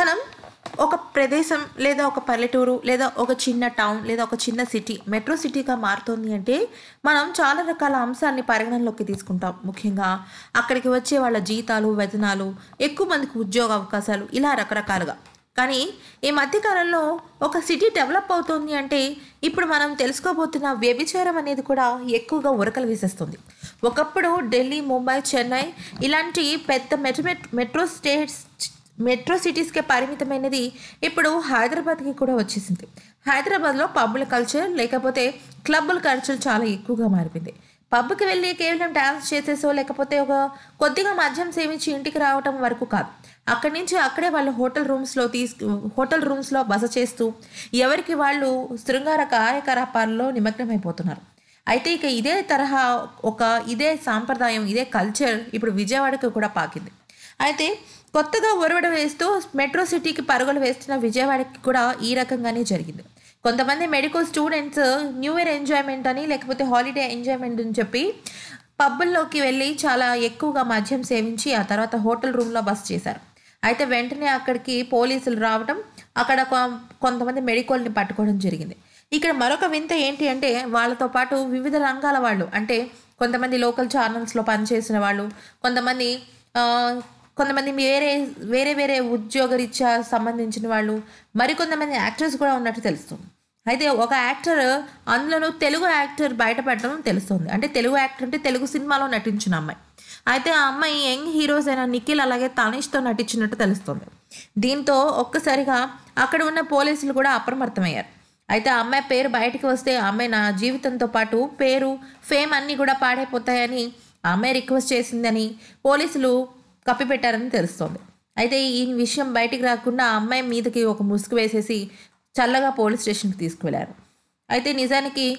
మనం ఒక ప్రదేశం లేదా ఒక పల్లెటూరు లేదా ఒక చిన్న టౌన్ లేదా ఒక చిన్న సిటీ మెట్రో సిటీగా మారుతుంది అంటే మనం చాలా రకాల అంశాన్ని పరిగణనలోకి తీసుకుంటాం. ముఖ్యంగా అక్కడికి వచ్చే వాళ్ళ జీతాలు వేతనాలు ఎక్కువ మందికి ఉద్యోగ అవకాశాలు ఇలా రకరకాలుగా. కానీ ఈ మధ్యకాలంలో ఒక సిటీ డెవలప్ అవుతుంది అంటే ఇప్పుడు మనం తెలుసుకోబోతున్న వ్యభిచారం అనేది కూడా ఎక్కువగా ఉరకలు వేసేస్తుంది. ఒకప్పుడు ఢిల్లీ ముంబై చెన్నై ఇలాంటి పెద్ద మెట్రో మెట్రో స్టేట్స్ మెట్రో సిటీస్కే పరిమితమైనది ఇప్పుడు హైదరాబాద్కి కూడా వచ్చేసింది. హైదరాబాద్లో పబ్బుల కల్చర్ లేకపోతే క్లబ్బుల కల్చర్ చాలా ఎక్కువగా మారిపోయింది. పబ్కి వెళ్ళి కేవలం డ్యాన్స్ చేసేసో లేకపోతే ఒక కొద్దిగా మద్యం సేవించి ఇంటికి రావటం వరకు కాదు. అక్కడి నుంచి అక్కడే వాళ్ళు హోటల్ రూమ్స్లో తీసుకు హోటల్ రూమ్స్లో బస చేస్తూ ఎవరికి వాళ్ళు శృంగార కార్యకలాపాల్లో నిమగ్నమైపోతున్నారు. అయితే ఇక ఇదే తరహా ఒక ఇదే సాంప్రదాయం ఇదే కల్చర్ ఇప్పుడు విజయవాడకు కూడా పాకింది. అయితే కొత్తగా ఒరవడ వేస్తూ మెట్రో సిటీకి పరుగులు వేస్తున్న విజయవాడకి కూడా ఈ రకంగానే జరిగింది. కొంతమంది medical students new year enjoyment అని లేకపోతే హాలిడే ఎంజాయ్మెంట్ అని చెప్పి పబ్బుల్లోకి వెళ్ళి చాలా ఎక్కువగా మద్యం సేవించి ఆ తర్వాత హోటల్ రూమ్లో బస్ చేశారు. అయితే వెంటనే అక్కడికి పోలీసులు రావడం అక్కడ కొంతమంది మెడికల్ని పట్టుకోవడం జరిగింది. ఇక్కడ మరొక వింత ఏంటి అంటే వాళ్ళతో పాటు వివిధ రంగాల వాళ్ళు అంటే కొంతమంది లోకల్ ఛానల్స్లో పనిచేసిన వాళ్ళు కొంతమంది కొంతమంది వేరే వేరే వేరే ఉద్యోగరీత్యా సంబంధించిన వాళ్ళు మరికొంతమంది యాక్టర్స్ కూడా ఉన్నట్టు తెలుస్తుంది. అయితే ఒక యాక్టర్ అందులోనూ తెలుగు యాక్టర్ బయటపడడం తెలుస్తుంది. అంటే తెలుగు యాక్టర్ అంటే తెలుగు సినిమాలో నటించిన అమ్మాయి. అయితే ఆ అమ్మాయి యంగ్ హీరోస్ అయిన నిఖిల్ అలాగే తనిష్తో నటించినట్టు తెలుస్తుంది. దీంతో ఒక్కసారిగా అక్కడ ఉన్న పోలీసులు కూడా అప్రమత్తమయ్యారు. అయితే ఆ అమ్మాయి పేరు బయటికి వస్తే ఆ అమ్మాయి నా జీవితంతో పాటు పేరు ఫేమ్ అన్నీ కూడా పాడైపోతాయని ఆ అమ్మాయి రిక్వెస్ట్ చేసిందని పోలీసులు కప్పిపెట్టారని తెలుస్తోంది. అయితే ఈ విషయం బయటికి రాకుండా ఆ అమ్మాయి మీదకి ఒక ముసుగు వేసేసి చల్లగా పోలీస్ స్టేషన్కి తీసుకువెళ్ళారు. అయితే నిజానికి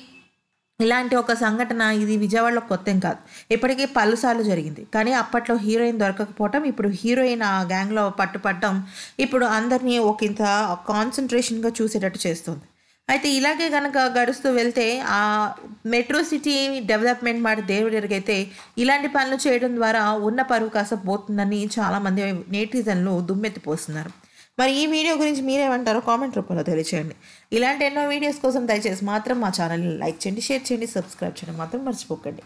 ఇలాంటి ఒక సంఘటన ఇది విజయవాడలో కొత్తం కాదు. ఇప్పటికీ పలుసార్లు జరిగింది. కానీ అప్పట్లో హీరోయిన్ దొరకకపోవటం ఇప్పుడు హీరోయిన్ ఆ గ్యాంగ్లో పట్టుపడటం ఇప్పుడు అందరినీ ఒక ఇంత కాన్సన్ట్రేషన్గా చూసేటట్టు చేస్తుంది. అయితే ఇలాగే కనుక గడుస్తూ వెళ్తే ఆ మెట్రో సిటీ డెవలప్మెంట్ మాట దేవుడు ఎరుగైతే ఇలాంటి పనులు చేయడం ద్వారా ఉన్న పరువు కాస్త పోతుందని చాలామంది నేటిజన్లు దుమ్మెత్తిపోస్తున్నారు. మరి ఈ వీడియో గురించి మీరేమంటారో కామెంట్ రూపంలో తెలియచేయండి. ఇలాంటి ఎన్నో వీడియోస్ కోసం దయచేసి మాత్రం మా ఛానల్ని లైక్ చేయండి షేర్ చేయండి సబ్స్క్రైబ్ చేయడం. మాత్రం మర్చిపోకండి.